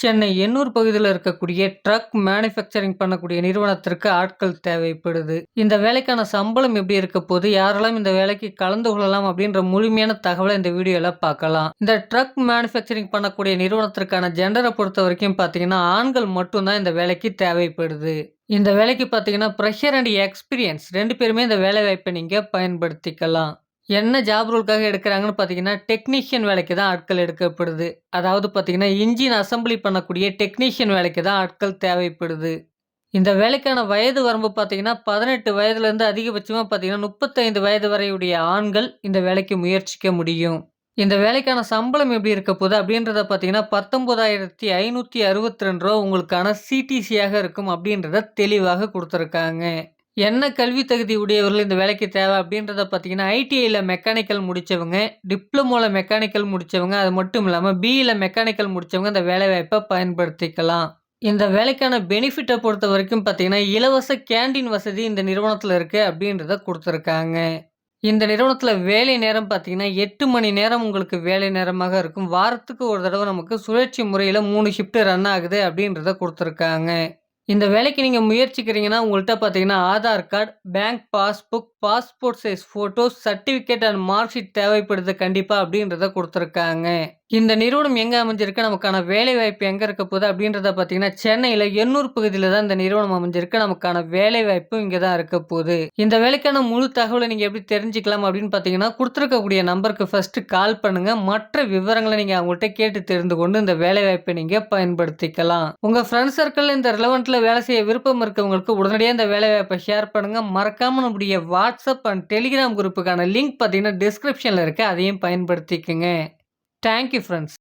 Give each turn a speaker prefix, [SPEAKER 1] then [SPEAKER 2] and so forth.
[SPEAKER 1] சென்னை எண்ணூர் பகுதியில் இருக்கக்கூடிய drug manufacturing பண்ணக்கூடிய நிறுவனத்திற்கு ஆட்கள் தேவைப்படுது. இந்த வேலைக்கான சம்பளம் எப்படி இருக்க போது யாரெல்லாம் இந்த வேலைக்கு கலந்து கொள்ளலாம் அப்படின்ற முழுமையான தகவலை இந்த வீடியோவில் பார்க்கலாம். இந்த ட்ரக் மேனுஃபேக்சரிங் பண்ணக்கூடிய நிறுவனத்திற்கான ஜெண்டரை பொறுத்த வரைக்கும் பார்த்தீங்கன்னா ஆண்கள் மட்டும்தான் இந்த வேலைக்கு தேவைப்படுது. இந்த வேலைக்கு பார்த்தீங்கன்னா ப்ரெஷர் அண்ட் எக்ஸ்பீரியன்ஸ் ரெண்டு பேருமே இந்த வேலை வாய்ப்பை நீங்கள் பயன்படுத்திக்கலாம். என்ன ஜாப் ரோலுக்காக எடுக்கிறாங்கன்னு பார்த்தீங்கன்னா டெக்னீஷியன் வேலைக்கு தான் ஆட்கள் எடுக்கப்படுது. அதாவது பார்த்தீங்கன்னா இன்ஜின் அசம்பிளி பண்ணக்கூடிய டெக்னீஷியன் வேலைக்கு தான் ஆட்கள் தேவைப்படுது. இந்த வேலைக்கான வயது வரம்பு பார்த்தீங்கன்னா பதினெட்டு வயதுலேருந்து அதிகபட்சமாக பார்த்தீங்கன்னா முப்பத்தைந்து வயது வரையுடைய ஆண்கள் இந்த வேலைக்கு முயற்சிக்க முடியும். இந்த வேலைக்கான சம்பளம் எப்படி இருக்க போகுது அப்படின்றத பார்த்தீங்கன்னா பத்தொம்போதாயிரத்தி ஐநூற்றி அறுபத்தி ரெண்டு ரூபா உங்களுக்கான சிடிசியாக இருக்கும் அப்படின்றத தெளிவாக கொடுத்துருக்காங்க. என்ன கல்வி தகுதி உடையவர்கள் இந்த வேலைக்கு தேவை அப்படின்றத பார்த்தீங்கன்னா ஐடிஐயில் மெக்கானிக்கல் முடித்தவங்க டிப்ளமோவில் மெக்கானிக்கல் முடித்தவங்க அது மட்டும் இல்லாமல் பிஇயில் மெக்கானிக்கல் முடித்தவங்க இந்த வேலைவாய்ப்பை பயன்படுத்திக்கலாம். இந்த வேலைக்கான பெனிஃபிட்டை பொறுத்த வரைக்கும் பார்த்தீங்கன்னா இலவச கேண்டீன் வசதி இந்த நிறுவனத்தில் இருக்குது அப்படின்றத கொடுத்துருக்காங்க. இந்த நிறுவனத்தில் வேலை நேரம் பார்த்தீங்கன்னா எட்டு மணி நேரம் உங்களுக்கு வேலை நேரமாக இருக்கும். வாரத்துக்கு ஒரு தடவை நமக்கு சுழற்சி முறையில் மூணு ஷிஃப்ட்டு ரன் ஆகுது அப்படின்றத கொடுத்துருக்காங்க. இந்த வேலைக்கு நீங்கள் முயற்சிக்கிறீங்கன்னா உங்கள்கிட்ட பார்த்தீங்கன்னா Aadhaar card bank passbook passport size photos certificate and mark sheet தேவைப்படுது கண்டிப்பாக அப்படின்றத கொடுத்துருக்காங்க. இந்த நிறுவனம் எங்கே அமைஞ்சிருக்கு? நமக்கான வேலை வாய்ப்பு எங்கே இருக்க போகுது? அப்படின்றத பார்த்தீங்கன்னா சென்னையில் எண்ணூர் பகுதியில் தான் இந்த நிறுவனம் அமைஞ்சிருக்கு. நமக்கான வேலை வாய்ப்பு இங்கே தான் இருக்க போகுது. இந்த வேலைக்கான முழு தகவலை நீங்கள் எப்படி தெரிஞ்சுக்கலாம் அப்படின்னு பார்த்தீங்கன்னா கொடுத்துருக்கக்கூடிய நம்பருக்கு ஃபஸ்ட்டு கால் பண்ணுங்கள் மற்ற விவரங்களை நீங்கள் அவங்கள்ட்ட கேட்டு தெரிந்து கொண்டு இந்த வேலை வாய்ப்பை நீங்கள் பயன்படுத்திக்கலாம் உங்கள் ஃப்ரெண்ட்ஸ் சர்க்கிளில் இந்த ரிலவெண்ட்டில் வேலை செய்ய விருப்பம் இருக்கவங்களுக்கு உடனடியாக இந்த வேலை வாய்ப்பை ஷேர் பண்ணுங்கள் மறக்காமல் நம்முடைய வாட்ஸ்அப் அண்ட் டெலிகிராம் குரூப்புக்கான லிங்க் பார்த்தீங்கன்னா டிஸ்கிரிப்ஷனில் இருக்குது அதையும் பயன்படுத்திக்கோங்க. thank you friends.